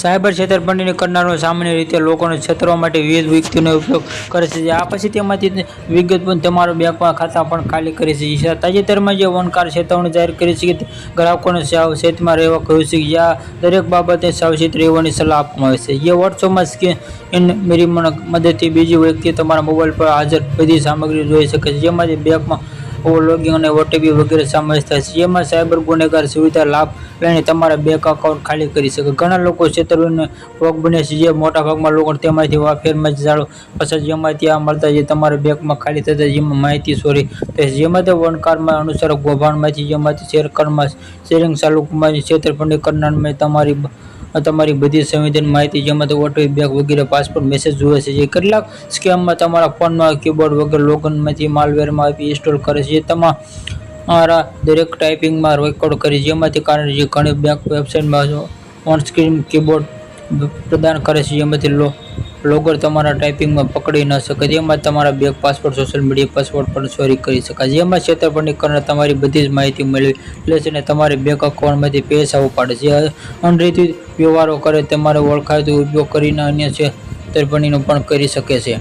Cyber છેતરપિંડી કરનારો સામાન્ય રીતે લોકોને છેતરવા માટે વિવિધ વ્યક્તિઓનો ઉપયોગ કરે છે. આ પછી તેમાંથી વિગત પણ તમારો બેંકમાં ખાતા પણ ખાલી કરે છે. તાજેતરમાં જે વનકાર ચેતવણી જાહેર કરી છે કે ગ્રાહકોને સાવચેતમાં રહેવા કહ્યું છે કે દરેક બાબતે સાવચેત રહેવાની સલાહ આપવામાં આવે છે. જે વોટ્સઅપમાં સ્કેન મેરી મદદથી બીજી વ્યક્તિ તમારા મોબાઈલ પર હાજર બધી સામગ્રી જોઈ શકે છે. જેમાંથી બેંકમાં લોગિન અને ઓટીપી વગેરે સમાવેશ થાય છે. જેમાં સાયબર ગુનેગાર સુવિધા, લાભ લઈને તમારા બેંક એકાઉન્ટ ખાલી કરી શકે. ઘણા લોકો છેતરવીને ભોગ બને છે. જે મોટાભાગમાં લોકો તેમાંથી વાફેરમાં જાળો પછી જેમાંથી આ મળતા જે તમારા બેંકમાં ખાલી થતા જેમાં માહિતી ચોરી થાય છે. જેમાંથી વનકારમાં અનુસાર ગોભાણમાંથી જેમાંથી શેરકારમાં શેરિંગ ચાલુકમાં છેતરપિંડી કરનારમાં તમારી તમારી બધી સંવેદન માહિતી જેમાંથી ઓટો બેગ વગેરે પાસપોર્ટ મેસેજ જુએ છે, જે કેટલાક સ્કેમમાં તમારા ફોનમાં કીબોર્ડ વગર લોગનમાંથી માલવેરમાં આપી ઇન્સ્ટોલ કરે છે, જે તમારા દરેક ટાઈપિંગમાં રેકોર્ડ કરી જેમાંથી કારણે જે ઘણી બેંક વેબસાઇટમાં ઓનસ્ક્રીન કીબોર્ડ પ્રદાન કરે છે, જેમાંથી લો લોગર તમારા ટાઈપિંગમાં પકડી ન શકે, જેમાં તમારા bank passport social media password પણ ચોરી કરી શકાય, જેમાં છેતરપિંડી કરનાર તમારી બધી જ માહિતી મેળવી લે છે અને તમારી બેંક અકાઉન્ટમાંથી પૈસા ઉપાડે છે. અનરીતિ વ્યવહારો કરે તમારે ઓળખાય તો ઉપયોગ કરીને અન્ય છેતરપિંડીનો પણ કરી શકે છે.